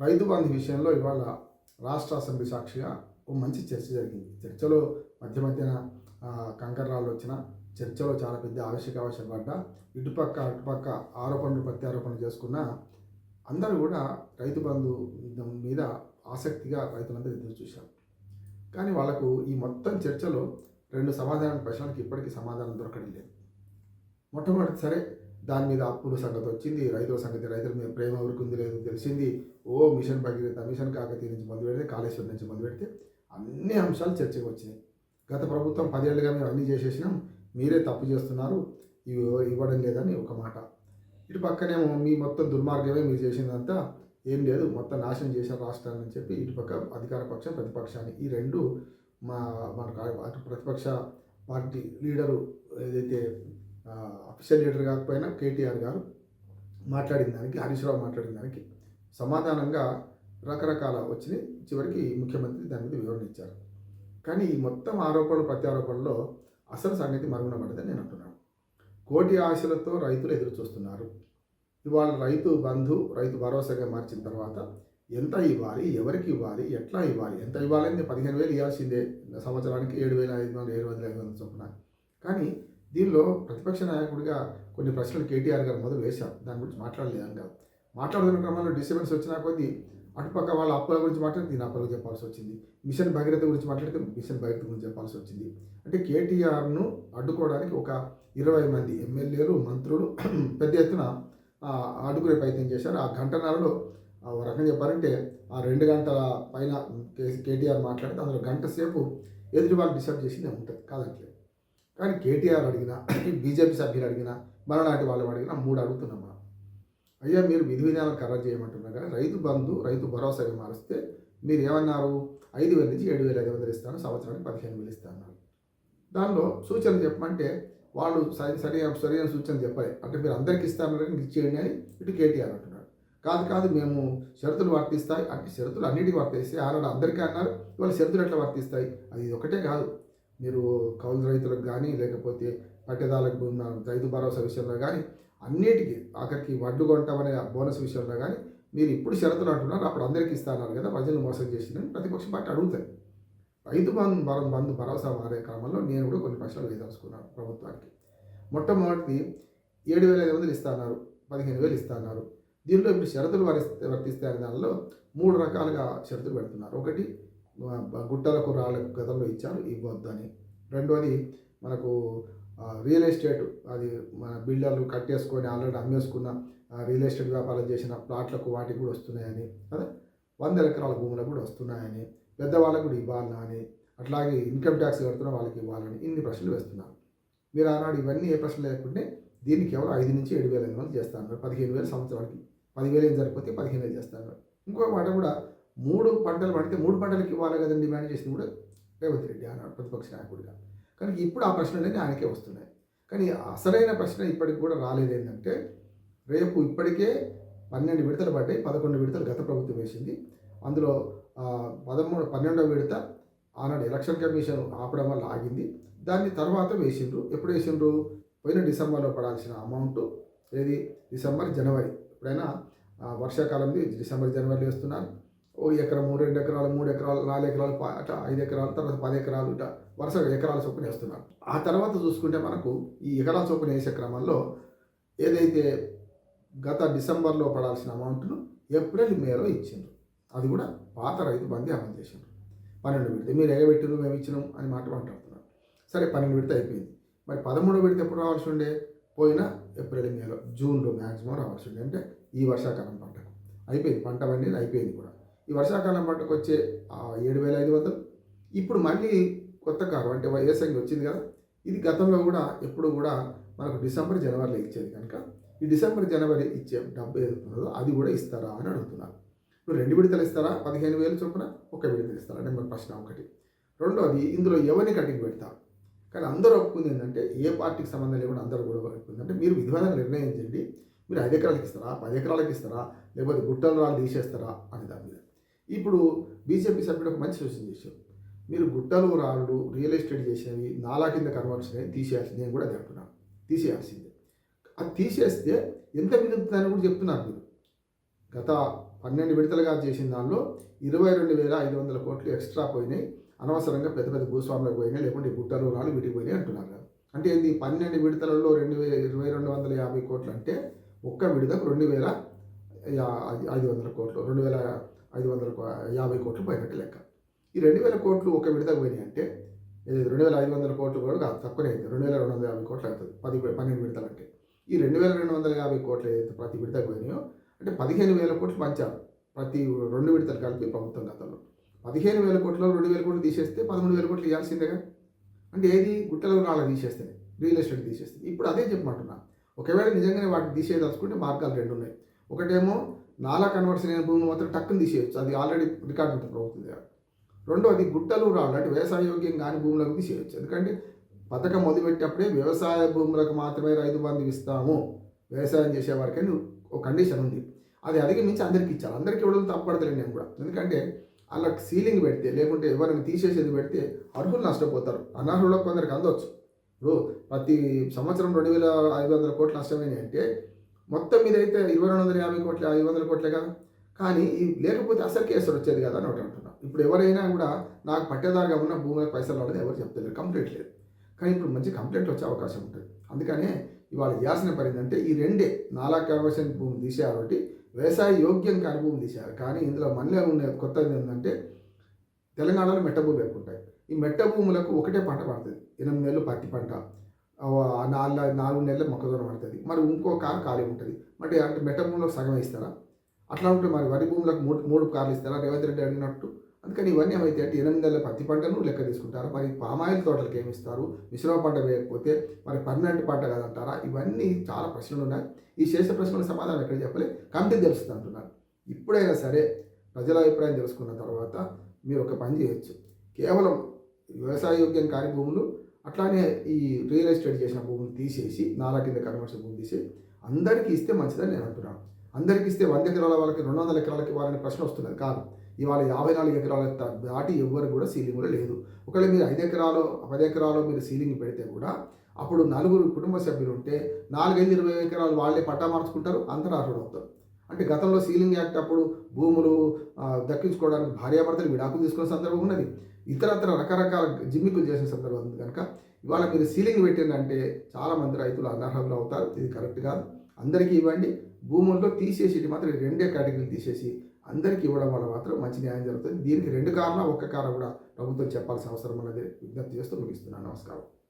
రైతు బంధు విషయంలో ఇవాళ రాష్ట్ర అసెంబ్లీ సాక్షిగా ఓ మంచి చర్చ జరిగింది. చర్చలో మధ్య మధ్యన కంకర్రాళ్ళు వచ్చిన చర్చలో చాలా పెద్ద ఆవశ్యక ఆవశ్యక పడ్డ ఇటుపక్క అటుపక్క ఆరోపణలు ప్రత్యారోపణలు చేసుకున్న అందరూ కూడా రైతు బంధు మీద ఆసక్తిగా రైతులందరూ ఎదురు చూశారు. కానీ వాళ్ళకు ఈ మొత్తం చర్చలో రెండు సమాధాన ప్రశ్నలకు ఇప్పటికీ సమాధానం దొరకడం లేదు. మొట్టమొదటి సరే దాని మీద అప్పుల సంగతి వచ్చింది రైతుల సంగతి రైతుల మీద ప్రేమ ఉంది లేదు తెలిసింది. ఓ మిషన్ భగీరథ మిషన్ కాకతీయ నుంచి మొదలు పెడితే కాళేశ్వరం నుంచి మొదలు పెడితే అన్ని అంశాలు చర్చకు వచ్చినాయి. గత ప్రభుత్వం పదేళ్ళుగా మేము అన్నీ చేసేసినాం మీరే తప్పు చేస్తున్నారు ఇవి ఇవ్వడం లేదని ఒక మాట. ఇటు పక్కనేమో మీ మొత్తం దుర్మార్గమే మీరు చేసిందంతా ఏం లేదు మొత్తం నాశనం చేశారు రాష్ట్రాన్ని అని చెప్పి ఇటు పక్క అధికార పక్షం ప్రతిపక్షాన్ని. ఈ రెండు మా మన ప్రతిపక్ష పార్టీ లీడరు ఏదైతే అఫీషియల్ లీడర్ కాకపోయినా కేటీఆర్ గారు మాట్లాడిన దానికి హరీష్ రావు మాట్లాడిన దానికి సమాధానంగా రకరకాల వచ్చినాయి. చివరికి ముఖ్యమంత్రి దాని మీద వివరణ ఇచ్చారు. కానీ ఈ మొత్తం ఆరోపణలు ప్రత్యారోపణలో అసలు సంగతి మరుగున పడదని నేను అంటున్నాను. కోటి ఆశలతో రైతులు ఎదురు చూస్తున్నారు. ఇవాళ రైతు బంధు రైతు భరోసాగా మార్చిన తర్వాత ఎంత ఇవ్వాలి ఎవరికి ఇవ్వాలి ఎట్లా ఇవ్వాలి ఎంత ఇవ్వాలి పదిహేను వేలు ఇవ్వాల్సిందే. సంవత్సరానికి ఏడు వేల ఐదు వందల ఏడు వందల ఐదు వందల చొప్పున. కానీ దీనిలో ప్రతిపక్ష నాయకుడిగా కొన్ని ప్రశ్నలు కేటీఆర్ గారు మొదలు వేశారు దాని గురించి మాట్లాడలేదని కాదు. మాట్లాడుతున్న క్రమంలో డిస్టర్బెన్స్ వచ్చినా కొద్దీ అటుపక్క వాళ్ళ అప్పుల గురించి మాట్లాడితే దీని అప్పులకు చెప్పాల్సి వచ్చింది. మిషన్ భగీరథ గురించి మాట్లాడితే మిషన్ భగీరథ గురించి చెప్పాల్సి వచ్చింది. అంటే కేటీఆర్ను అడ్డుకోవడానికి ఒక ఇరవై మంది ఎమ్మెల్యేలు మంత్రులు పెద్ద ఎత్తున ఆ, అడ్డుకునే ప్రయత్నం చేశారు. ఆ గంటన్నరలో ఆ, ఒక రకంగా చెప్పాలంటే ఆ రెండు గంటల పైన కేటీఆర్ మాట్లాడితే అందులో గంట సేపు ఎదుటి వాళ్ళు డిస్టర్బ్ చేసిందే ఉంటుంది కాదంటే కానీ కేటీఆర్ అడిగినా బీజేపీ సభ్యులు అడిగినా మనలాంటి వాళ్ళు అడిగినా మూడు అడుగుతున్నాం మనం. అయ్యా మీరు విధి విధానాలు ఖరారు చేయమంటున్నారు కానీ రైతు బంధు రైతు భరోసాగా మారిస్తే మీరు ఏమన్నారు? ఐదు వేల నుంచి ఏడు వేల ఐదు వందలు ఇస్తాను సంవత్సరానికి పదిహేను వేలు ఇస్తాను దానిలో సూచనలు చెప్పమంటే వాళ్ళు సరి సరైన సరైన సూచన చెప్పాలి. అంటే మీరు అందరికి ఇస్తానని ఇచ్చేయండి అని ఇటు కేటీఆర్ అంటున్నాడు. కాదు కాదు మేము షరతులు వర్తిస్తాయి అంటే షరతులు అన్నిటికీ వర్తిస్తాయి. ఆనాడు అందరికీ అన్నారు ఇవాళ షరతులు ఎట్లా వర్తిస్తాయి? అది ఒకటే కాదు. మీరు కౌలు రైతులకు కానీ లేకపోతే పట్టేదారులకు ఉన్న రైతు భరోసా విషయంలో కానీ అన్నిటికీ ఆఖరికి వడ్లు కొంటామనే బోనస్ విషయంలో కానీ మీరు ఇప్పుడు షరతులు అంటున్నారు అప్పుడు అందరికీ ఇస్తాన్నారు కదా ప్రజలు మోసం చేసిందని ప్రతిపక్ష పార్టీ అడుగుతాయి రైతు బంధు భర- బంధు భరోసా మారే క్రమంలో నేను కూడా కొన్ని ప్రశ్నలు వేయదలుచుకున్నాను ప్రభుత్వానికి. మొట్టమొదటిది ఏడు వేల ఐదు వందలు ఇస్తున్నారు పదిహేను వేలు ఇస్తున్నారు దీనిలో ఇప్పుడు షరతులు వరిస్తే వర్తిస్తే అనే దానిలో మూడు రకాలుగా షరతులు పెడుతున్నారు. ఒకటి గుట్టలకు రాళ్ళకు గతంలో ఇచ్చారు ఇవ్వద్దని. రెండోది మనకు రియల్ ఎస్టేట్ అది మన బిల్డర్లు కట్టేసుకొని ఆల్రెడీ అమ్మేసుకున్న రియల్ ఎస్టేట్ వ్యాపారం చేసిన ప్లాట్లకు వాటికి కూడా వస్తున్నాయని కదా వంద ఎకరాల భూములకు కూడా వస్తున్నాయని పెద్దవాళ్ళకు కూడా ఇవ్వాలని అని అట్లాగే ఇన్కమ్ ట్యాక్స్ కడుతున్న వాళ్ళకి ఇవ్వాలని ఇన్ని ప్రశ్నలు వేస్తున్నారు. మీరు ఆనాడు ఇవన్నీ ఏ ప్రశ్న లేకుంటే దీనికి కేవలం ఐదు నుంచి ఏడు వేల ఎనిమిది వందలు చేస్తాను పదిహేను వేల సంవత్సరానికి. పదివేలు ఏం సరిపోతే పదిహేను వేలు చేస్తాను ఇంకో మాట కూడా మూడు పంటలు పడితే మూడు పంటలకు ఇవ్వాలి కదండి డిమాండ్ చేసింది కూడా రేవంత్ రెడ్డి అన్నాడు ప్రతిపక్ష నాయకుడిగా. కానీ ఇప్పుడు ఆ ప్రశ్నలన్నీ ఆయనకే వస్తున్నాయి. కానీ అసలైన ప్రశ్న ఇప్పటికి కూడా రాలేదు ఏంటంటే రేపు ఇప్పటికే పన్నెండు విడతలు పడ్డాయి పదకొండు విడతలు గత ప్రభుత్వం వేసింది. అందులో పదమూడు పన్నెండవ విడత ఆనాడు ఎలక్షన్ కమిషన్ ఆపడం వల్ల ఆగింది. దాన్ని తర్వాత వేసిండ్రు. ఎప్పుడు వేసిండ్రు? పోయిన డిసెంబర్లో పడాల్సిన అమౌంట్ ఏది? డిసెంబర్ జనవరి. ఎప్పుడైనా వర్షాకాలం వర్షాకాలంది డిసెంబర్ జనవరిలో వేస్తున్నారు. ఓ ఎకరము రెండు ఎకరాలు మూడు ఎకరాలు నాలుగు ఎకరాలు అట ఐదు ఎకరాలు తర్వాత పది ఎకరాలు ఇట వరుస ఎకరాల చొప్పున వేస్తున్నారు. ఆ తర్వాత చూసుకుంటే మనకు ఈ ఎకరాల చొప్పున వేసే క్రమంలో ఏదైతే గత డిసెంబర్లో పడాల్సిన అమౌంట్ను ఏప్రిల్ మేలో ఇచ్చిండ్రు. అది కూడా పాత రైతు బందీ అమలు చేసిండ్రు. పన్నెండు విడత మీరు ఎగబెట్టిరు మేము ఇచ్చినాం అని మాట మాట్లాడుతున్నారు. సరే పన్నెండు విడత అయిపోయింది. మరి పదమూడు విడత ఎప్పుడు రావాల్సి ఉండే? పోయిన ఏప్రిల్ మేలో జూన్లో మ్యాక్సిమం రావాల్సి ఉండే. అంటే ఈ వర్షాకాలం పంటకు. అయిపోయింది పంట పండింది అయిపోయింది కూడా. ఈ వర్షాకాలం పంటకు వచ్చే ఏడు వేల ఐదు వందలు. ఇప్పుడు మళ్ళీ కొత్త కారు అంటే వైఎస్ఐకి వచ్చింది కదా. ఇది గతంలో కూడా ఎప్పుడు కూడా మనకు డిసెంబర్ జనవరిలో ఇచ్చేది కనుక ఈ డిసెంబర్ జనవరి ఇచ్చే డబ్బు ఏదైతుందో అది కూడా ఇస్తారా అని అడుగుతున్నారు ఇప్పుడు రెండు విడతలు ఇస్తారా? పదిహేను వేలు చొప్పున ఒక విడతలు ఇస్తారా? నెంబర్ ప్రశ్న ఒకటి. రెండోది ఇందులో ఎవరిని కటింగ్ పెడతారు కానీ అందరూ ఒప్పుకుంది ఏంటంటే ఏ పార్టీకి సంబంధం లేకుండా అందరూ కూడా ఒప్పుకుంది అంటే మీరు విధివిధానం నిర్ణయించండి మీరు ఐదు ఎకరాలకు ఇస్తారా? పది ఎకరాలకు ఇస్తారా? లేకపోతే గుట్టలు రాళ్ళు తీసేస్తారా? అని దాని మీద. ఇప్పుడు బీజేపీ సభ్యుడు ఒక మంచి సూచన చేశారు. మీరు గుట్టలు రాళ్ళు రియల్ ఎస్టేట్ చేసేవి నాలా కింద కన్వర్షన్ అయ్యి తీసేయాల్సింది నేను కూడా అది అంటున్నాను తీసేయాల్సిందే. అది తీసేస్తే ఎంత మిగులుతుందని కూడా చెప్తున్నారు మీరు. గత పన్నెండు విడతలుగా చేసిన దానిలో ఇరవై రెండు వేల ఐదు వందల కోట్లు ఎక్స్ట్రా పోయినాయి. అనవసరంగా పెద్ద పెద్ద భూస్వాములకు పోయినాయి. లేకుంటే గుట్టలు రాళ్ళు వీటికి పోయినాయి అంటున్నారు అంటే ఏంది? పన్నెండు విడతలలో రెండు వేల ఇరవై రెండు వందల యాభై కోట్లు అంటే ఒక్క విడతకు రెండు వేల ఐదు వందల కోట్లు రెండు వేల ఐదు వందల యాభై కోట్లు పోయినట్టు లెక్క. ఈ రెండు వేల కోట్లు ఒక విడతకు పోయినాయి అంటే ఇది రెండు వేల ఐదు వందల కోట్లు కూడా కాదు తక్కువనే అయింది. రెండు వేల రెండు వందల యాభై కోట్లు అవుతుంది పది పన్నెండు విడతలు అంటే. ఈ రెండు వేల రెండు వందల యాభై కోట్లు ఏదైతే ప్రతి విడతకు పోయినాయో అంటే పదిహేను వేల కోట్లు పంచారు ప్రతి రెండు విడతలు కలిపి ప్రభుత్వం గతంలో. పదిహేను వేల కోట్లు రెండు వేల కోట్లు తీసేస్తే పదమూడు వేల కోట్లు ఇవ్వాల్సిందేగా అంటే ఏది? గుట్టలు రాళ్ళ తీసేస్తే రియల్ ఎస్టేట్ తీసేస్తే. ఇప్పుడు అదే చెప్పమంటున్నా. ఒకవేళ నిజంగానే వాటిని తీసేదలుచుకుంటే మార్గాలు రెండు ఉన్నాయి ఒకటేమో నాలా కన్వర్షన్ అయిన భూమిని మాత్రం టక్కుని తీసేయచ్చు. అది ఆల్రెడీ రికార్డు ఉంటుంది ప్రభుత్వం దగ్గర రెండోది గుట్టలు రాళ్ళు అంటే వ్యవసాయ యోగ్యం కాని భూములకు తీసేయచ్చు. ఎందుకంటే పథకం మొదలుపెట్టేటప్పుడే వ్యవసాయ భూములకు మాత్రమే రైతు బంధు ఇస్తాము. వ్యవసాయం చేసే అని ఒక కండిషన్ ఉంది. అది అధిగమించి అందరికీ ఇచ్చారు అందరికీ ఇవ్వడం తప్పపడతలేదు నేను కూడా. ఎందుకంటే అలా సీలింగ్ పెడితే లేకుంటే ఎవరైనా తీసేసేది పెడితే అర్హులు నష్టపోతారు. అనర్హులకు కొందరికి అందవచ్చు ఇప్పుడు ప్రతి సంవత్సరం రెండు వేల ఐదు వందల కోట్లు నష్టమైనాయి అంటే మొత్తం మీద అయితే ఇరవై రెండు వందల యాభై కోట్ల ఐదు వందల కోట్లే కదా. కానీ లేకపోతే అసలు కేసులు వచ్చేది కదా అని ఒకటి అంటున్నాం. ఇప్పుడు ఎవరైనా కూడా నాకు పట్టేదారుగా ఉన్న భూములకు పైసలు రావడం ఎవరు చెప్తలేరు కంప్లీట్ లేదు. కానీ ఇప్పుడు మంచి కంప్లైంట్ వచ్చే అవకాశం ఉంటుంది. అందుకనే ఇవాళ చేయాల్సిన పని ఏంటంటే ఈ రెండే నాలా కన్వర్షన్ భూమి తీసేయాలి ఒకటి వ్యవసాయ యోగ్యం కాని భూమి తీసేయాలి. కానీ ఇందులో మళ్ళీ ఉండే కొత్తది ఏంటంటే తెలంగాణలో మెట్ట భూములు ఎక్కువ ఉంటాయి. ఈ మెట్ట భూములకు ఒకటే పంట పడుతుంది. ఎనిమిది నెలలు పత్తి పంట నాలుగు నాలుగు నెలలు మొక్కజొన్న పడుతుంది. మరి ఇంకో కారు ఖాళీ ఉంటుంది. మరి అంటే మెట్ట భూములకు సగం ఇస్తారా అట్లా ఉంటే మరి వరి భూములకు మూడు మూడు కార్లు ఇస్తారా? రేవంత్ రెడ్డి అడిగినట్టు అందుకని ఇవన్నీ ఏమైతే అంటే ఎనిమిది నెలల పత్తి పంటను లెక్క తీసుకుంటారు? మరి పామాయిల్ తోటలకు ఏమిస్తారు మిశ్రమ పంట వేయకపోతే మరి పర్మనెంట్ పంట కదంటారా? ఇవన్నీ చాలా ప్రశ్నలు ఉన్నాయి. ఈ శేష ప్రశ్నలకు సమాధానం ఎక్కడ చెప్పలే కమిటీ తెలుస్తుంది అంటున్నారు. ఇప్పుడైనా సరే ప్రజల అభిప్రాయం తెలుసుకున్న తర్వాత మీరు ఒక పని చేయొచ్చు. కేవలం వ్యవసాయ యోగ్యం కాని భూములు అట్లానే ఈ రియల్ ఎస్టేట్ చేసిన భూమిని తీసేసి నాలా కింద కన్వర్షన్ భూమి తీసి అందరికీ ఇస్తే మంచిదని నేను అంటున్నాను అందరికీ ఇస్తే వంద ఎకరాల వాళ్ళకి రెండు వందల ఎకరాలకి వాళ్ళని ప్రశ్న వస్తున్నది కాదు. ఇవాళ యాభై నాలుగు ఎకరాల దాటి ఎవ్వరు కూడా సీలింగ్ కూడా లేదు. ఒకవేళ మీరు ఐదు ఎకరాలు పది ఎకరాలు మీరు సీలింగ్ పెడితే కూడా అప్పుడు నలుగురు కుటుంబ సభ్యులు ఉంటే నాలుగైదు ఇరవై ఎకరాలు వాళ్ళే పట్టా మార్చుకుంటారు అంతరార్హుడు అవుతారు. అంటే గతంలో సీలింగ్ యాక్ట్ అప్పుడు భూములు దక్కించుకోవడానికి భార్యాభర్తలు విడాకులు తీసుకునే సందర్భం ఉన్నది. ఇతరత్ర రకరకాల జిమ్మికులు చేసిన సందర్భం ఉంది కనుక. ఇవాళ మీరు సీలింగ్ పెట్టిందంటే చాలామంది రైతులు అనర్హులు అవుతారు. ఇది కరెక్ట్ కాదు. అందరికీ ఇవ్వండి. భూముల్లో తీసేసి మాత్రం రెండే కేటగిరీలు తీసేసి అందరికీ ఇవ్వడం వల్ల మాత్రం మంచి న్యాయం జరుగుతుంది. దీనికి రెండు కారణం ఒక్క కారణం కూడా ప్రభుత్వం చెప్పాల్సిన అవసరం ఉన్నది. విజ్ఞప్తి చేస్తూ ముగిస్తున్నాను. నమస్కారం.